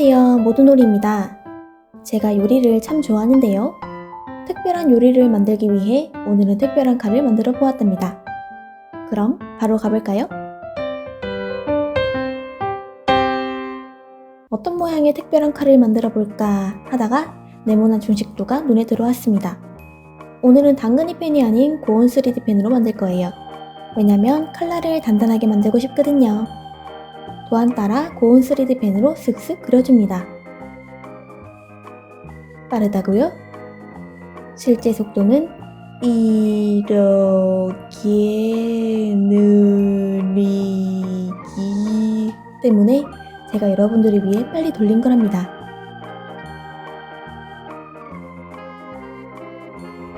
안녕하세요. 모두놀이입니다. 제가 요리를 참 좋아하는데요. 특별한 요리를 만들기 위해 오늘은 특별한 칼을 만들어 보았답니다. 그럼 바로 가볼까요? 어떤 모양의 특별한 칼을 만들어 볼까 하다가 네모난 중식도가 눈에 들어왔습니다. 오늘은 당근이 펜이 아닌 고온 3D 펜으로 만들 거예요. 왜냐면 칼날을 단단하게 만들고 싶거든요. 도안 따라 고온 3D 펜으로 슥슥 그려줍니다. 빠르다고요? 실제 속도는 이렇게 느리기 때문에 제가 여러분들을 위해 빨리 돌린 거랍니다.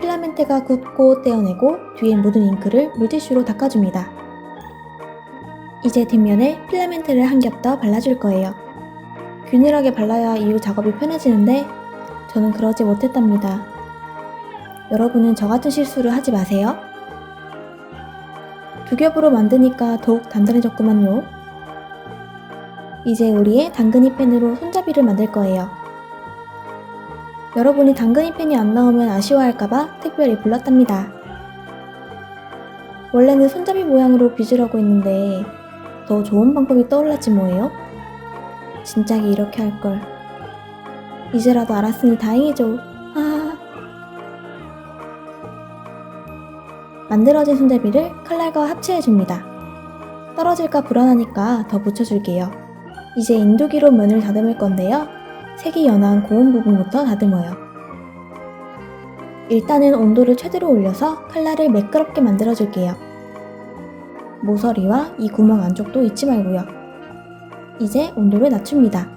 필라멘트가 굳고 떼어내고 뒤에 묻은 잉크를 물티슈로 닦아줍니다. 이제 뒷면에 필라멘트를 한 겹 더 발라줄 거예요. 균일하게 발라야 이후 작업이 편해지는데 저는 그러지 못했답니다. 여러분은 저 같은 실수를 하지 마세요. 두 겹으로 만드니까 더욱 단단해졌구만요. 이제 우리의 당근이 펜으로 손잡이를 만들 거예요. 여러분이 당근이 펜이 안 나오면 아쉬워할까봐 특별히 불렀답니다. 원래는 손잡이 모양으로 빚으려고 했는데 더 좋은 방법이 떠올랐지 뭐예요? 진작에 이렇게 할 걸. 이제라도 알았으니 다행이죠. 아. 만들어진 손잡이를 칼날과 합체해줍니다. 떨어질까 불안하니까 더 붙여줄게요. 이제 인두기로 면을 다듬을 건데요. 색이 연한 고운 부분부터 다듬어요. 일단은 온도를 최대로 올려서 칼날을 매끄럽게 만들어줄게요. 모서리와 이 구멍 안쪽도 잊지 말고요. 이제 온도를 낮춥니다.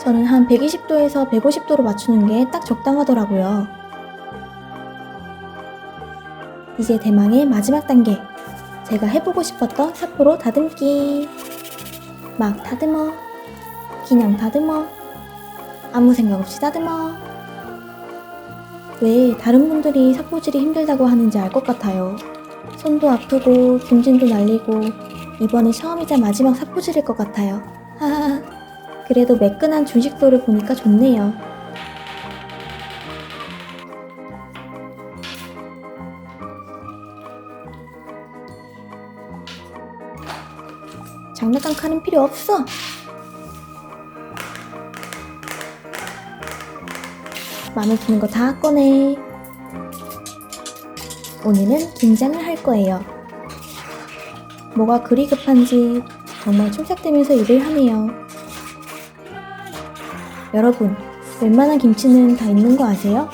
저는 한 120도에서 150도로 맞추는 게 딱 적당하더라고요. 이제 대망의 마지막 단계. 제가 해보고 싶었던 사포로 다듬기. 막 다듬어. 그냥 다듬어. 아무 생각 없이 다듬어. 왜 다른 분들이 사포질이 힘들다고 하는지 알 것 같아요. 손도 아프고 김진도 날리고 이번이 처음이자 마지막 사포질일 것 같아요. 하하. 그래도 매끈한 중식도를 보니까 좋네요. 장난감 칼은 필요 없어. 마음에 드는 거 다 꺼내. 오늘은 김장을 할 거예요. 뭐가 그리 급한지 정말 춤삭대면서 일을 하네요. 여러분, 웬만한 김치는 다 있는 거 아세요?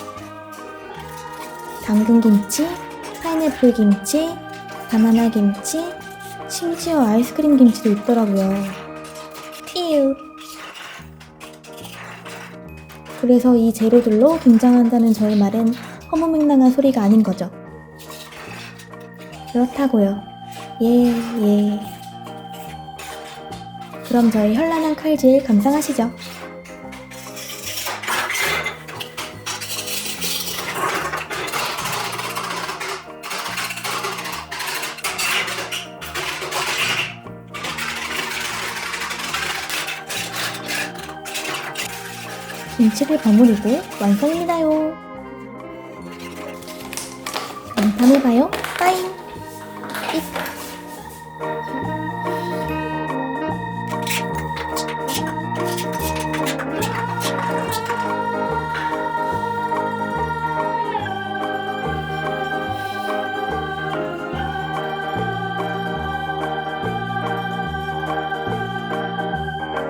당근 김치, 파인애플 김치, 바나나 김치, 심지어 아이스크림 김치도 있더라고요. 이유. 그래서 이 재료들로 김장한다는 저의 말은 허무맹랑한 소리가 아닌 거죠. 그렇다고요. 예, 예. 그럼 저의 현란한 칼질 감상하시죠. 김치를 버무리고 완성입니다요. 그럼 다음에 봐요. 빠잉. です。